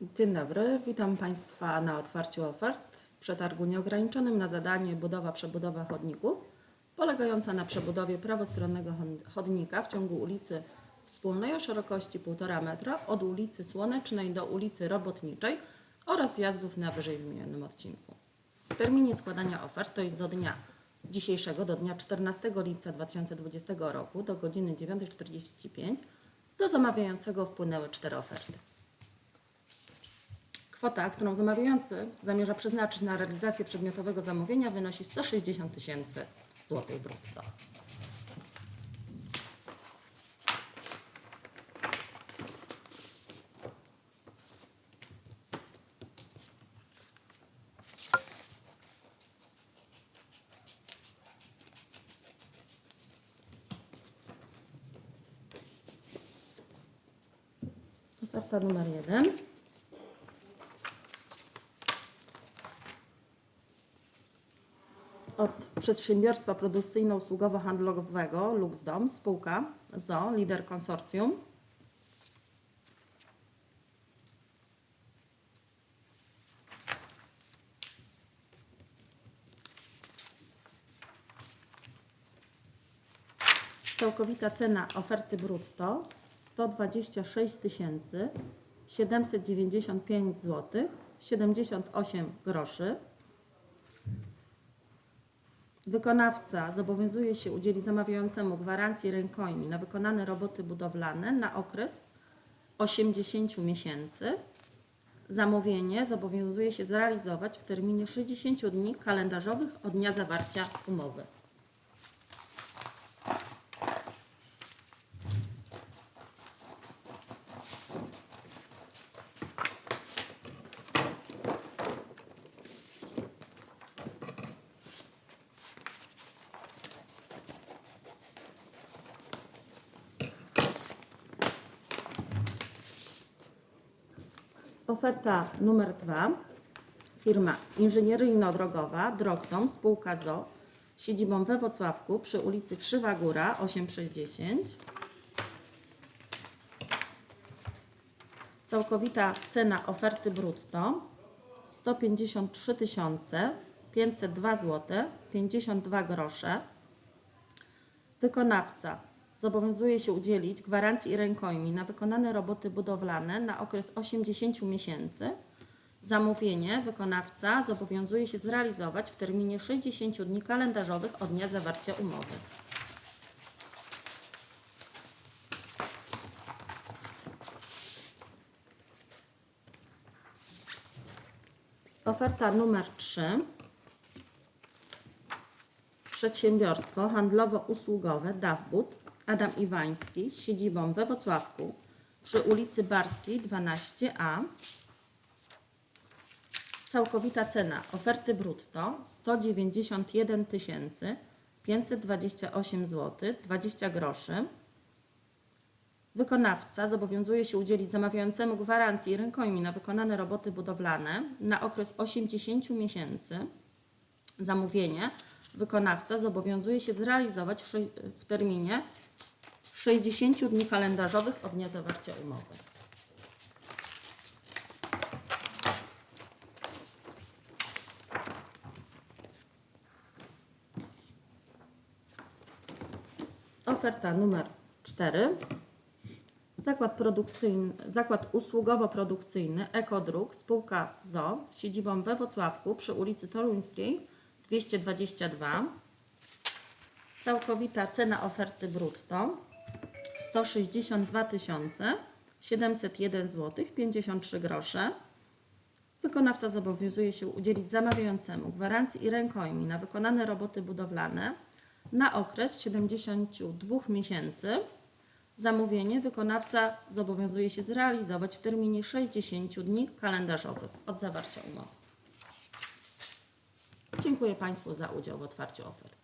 Dzień dobry, witam Państwa na otwarciu ofert w przetargu nieograniczonym na zadanie budowa przebudowa chodników polegająca na przebudowie prawostronnego chod- chodnika w ciągu ulicy Wspólnej o szerokości 1,5 metra od ulicy Słonecznej do ulicy Robotniczej oraz zjazdów na wyżej wymienionym odcinku. W terminie składania ofert, to jest do dnia dzisiejszego, do dnia 14 lipca 2020 roku do godziny 9.45 do zamawiającego wpłynęły cztery oferty. Kwota, którą zamawiający zamierza przeznaczyć na realizację przedmiotowego zamówienia wynosi 160 tysięcy złotych brutto. Oferta numer jeden. Od przedsiębiorstwa produkcyjno-usługowo-handlowego Luxdom, spółka ZO, lider konsorcjum. Całkowita cena oferty brutto 126 795 zł 78 groszy. Wykonawca zobowiązuje się udzielić zamawiającemu gwarancji rękojmi na wykonane roboty budowlane na okres 80 miesięcy. Zamówienie zobowiązuje się zrealizować w terminie 60 dni kalendarzowych od dnia zawarcia umowy. Oferta numer dwa. Firma inżynieryjno-drogowa Drogtom, spółka ZO, siedzibą we Wrocławku przy ulicy Krzywa Góra 8 przez 10. Całkowita cena oferty brutto 153 502 zł 52 grosze. Wykonawca zobowiązuje się udzielić gwarancji rękojmi na wykonane roboty budowlane na okres 80 miesięcy. Zamówienie wykonawca zobowiązuje się zrealizować w terminie 60 dni kalendarzowych od dnia zawarcia umowy. Oferta numer 3. Przedsiębiorstwo handlowo-usługowe Dawbud Adam Iwański siedzibą we Wrocławku przy ulicy Barskiej 12a. Całkowita cena oferty brutto 191 528 zł 20 groszy. Wykonawca zobowiązuje się udzielić zamawiającemu gwarancji rękojmi na wykonane roboty budowlane na okres 80 miesięcy. Zamówienie wykonawca zobowiązuje się zrealizować w terminie 60 dni kalendarzowych od dnia zawarcia umowy. Oferta numer 4. Zakład, produkcyjny, zakład usługowo-produkcyjny Ekodruk, spółka ZO z siedzibą we Wrocławku przy ulicy Toruńskiej 222. Całkowita cena oferty brutto 162 701 zł 53 grosze. Wykonawca zobowiązuje się udzielić zamawiającemu gwarancji i rękojmi na wykonane roboty budowlane na okres 72 miesięcy. Zamówienie wykonawca zobowiązuje się zrealizować w terminie 60 dni kalendarzowych od zawarcia umowy. Dziękuję Państwu za udział w otwarciu ofert.